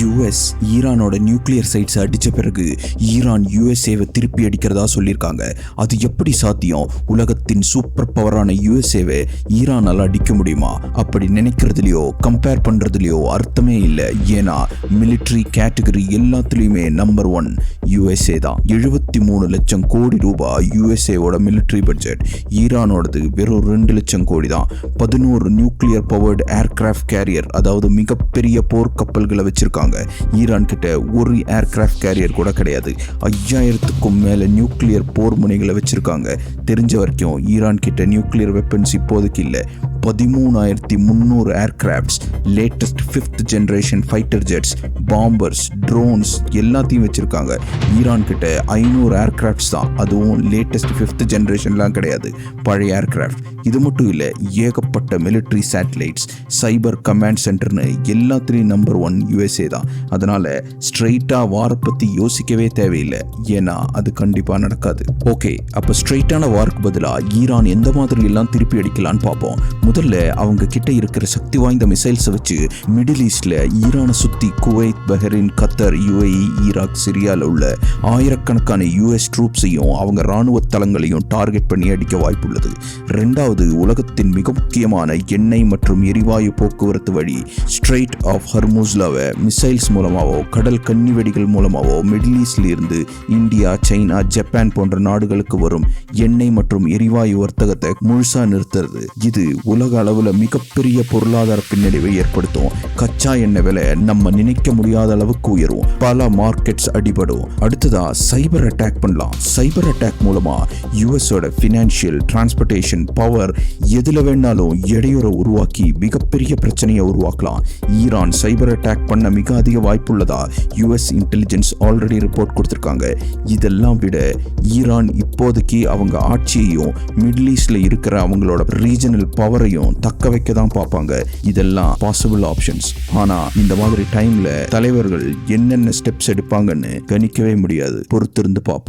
US ஈரானோட nuclear sides அடித்த பிறகு Iran யுஎஸ்ஏவை திருப்பி அடிக்கிறதா சொல்லியிருக்காங்க. அது எப்படி சாத்தியம்? உலகத்தின் சூப்பர் பவரான யுஎஸ்ஏவை ஈரானால் அடிக்க முடியுமா? அப்படி நினைக்கிறதுலையோ கம்பேர் பண்றதுலையோ அர்த்தமே இல்லை. ஏன்னா மிலிட்ரி கேட்டகரி எல்லாத்துலேயுமே நம்பர் ஒன் யுஎஸ்ஏ தான். எழுபத்தி மூணு லட்சம் கோடி ரூபாய் யூஎஸ்ஏவோட மிலிட்ரி பட்ஜெட் ஈரானோடது வெறும் ரெண்டு லட்சம் கோடி தான். பதினோரு நியூக்ளியர் பவர்டு ஏர்கிராஃப்ட் கேரியர் அதாவது மிகப்பெரிய போர் கப்பல்களை வச்சிருக்காங்க. ஈரான் கிட்ட ஒரு ஏர்கிராஃப்ட் கேரியர் கூட கிடையாது. ஐயாயிரத்துக்கும் மேலே நியூக்ளியர் போர் முனைகளை வச்சிருக்காங்க. தெரிஞ்ச வரைக்கும் ஈரான் கிட்ட நியூக்ளியர் வெப்பன்ஸ் இப்போதைக்கு இல்லை. பதிமூணாயிரத்தி முந்நூறு aircrafts latest fifth generation fighter jets bombers drones எல்லாத்தையும் வச்சுருக்காங்க. ஈரான் கிட்ட ஐநூறு ஏர்கிராஃப்ட்ஸ் தான். அதுவும் லேட்டஸ்ட் ஃபிஃப்த் ஜென்ரேஷன்லாம் கிடையாது. பழைய ஏர்கிராஃப்ட் இது மட்டும் இல்லை ஏகப்பட்ட மிலிட்ரி சேட்டலைட்ஸ் சைபர் கமாண்ட் சென்டர்னு எல்லாத்துலேயும் நம்பர் ஒன் யூஎஸ்ஏ தான். அதனால் ஸ்ட்ரெயிட்டாக வாரை பற்றி யோசிக்கவே தேவையில்லை. ஏன்னா அது கண்டிப்பாக நடக்காது. ஓகே அப்போ ஸ்ட்ரெயிட்டான வார்க்கு பதிலாக ஈரான் எந்த மாதிரி எல்லாம் திருப்பி அடிக்கலான்னு பார்ப்போம். முதல்ல அவங்க கிட்ட இருக்கிற சக்தி வாய்ந்த மிசைல்ஸை வச்சு மிடில் ஈஸ்டில் ஈரானை சுத்தி Kuwait Bahrain Qatar UAE Iraq சிரியால உள்ள ஆயிரக்கணக்கான யூஎஸ் ட்ரூப்ஸையும் அவங்க ராணுவ தளங்களையும் டார்கெட் பண்ணி அடிக்க வாய்ப்புள்ளது. ரெண்டாவது உலகத்தின் மிக முக்கியமான எண்ணெய் மற்றும் எரிவாயு போக்குவரத்து வழி ஸ்ட்ரெயிட் ஆஃப் ஹர்மூஸ்லாவை மிசைல்ஸ் மூலமாவோ கடல் கன்னி வெடிகள் மூலமாவோ மிடில் ஈஸ்டில் இருந்து இந்தியா சைனா ஜப்பான் போன்ற நாடுகளுக்கு வரும் எண்ணெய் மற்றும் எரிவாயு வர்த்தகத்தை முழுசா நிறுத்துறது. இது உலக அளவுல மிகப்பெரிய பொருளாதார பின்னடைவை ஏற்படுத்தும். கச்சா எண்ணெய் விலை நம்ம நினைக்க முடியாத அளவுக்கு உயரும். பல மார்க்கெட்ஸ் அடிபடும். அடுத்ததா சைபர் அட்டாக் பண்ணலாம். சைபர் அட்டாக் மூலமா யூஎஸோட ஃபினான்ஷியல் டிரான்ஸ்போர்ட்டேஷன் பவர் எதுல வேணாலும் இடையூறை உருவாக்கி மிகப்பெரிய பிரச்சனையை உருவாக்கலாம். ஈரான் சைபர் அட்டாக் பண்ண மிக அதிக வாய்ப்புள்ளதா யூஎஸ் இன்டெலிஜென்ஸ் ஆல்ரெடி ரிப்போர்ட் கொடுத்துருக்காங்க. இதெல்லாம் விட ஈரான் இப்போதைக்கு அவங்க ஆட்சியையும் மிடில் ஈஸ்டில் இருக்கிற அவங்களோட ரீஜனல் எல்லாரையும் தக்க வைக்க தான் பார்ப்பாங்க. இதெல்லாம் பாசிபிள் ஆப்ஷன்ஸ் ஆனா இந்த மாதிரி டைம்ல தலைவர்கள் என்னென்ன ஸ்டெப்ஸ் எடுப்பாங்கன்னு கணிக்கவே முடியாது. பொறுத்திருந்து பார்ப்போம்.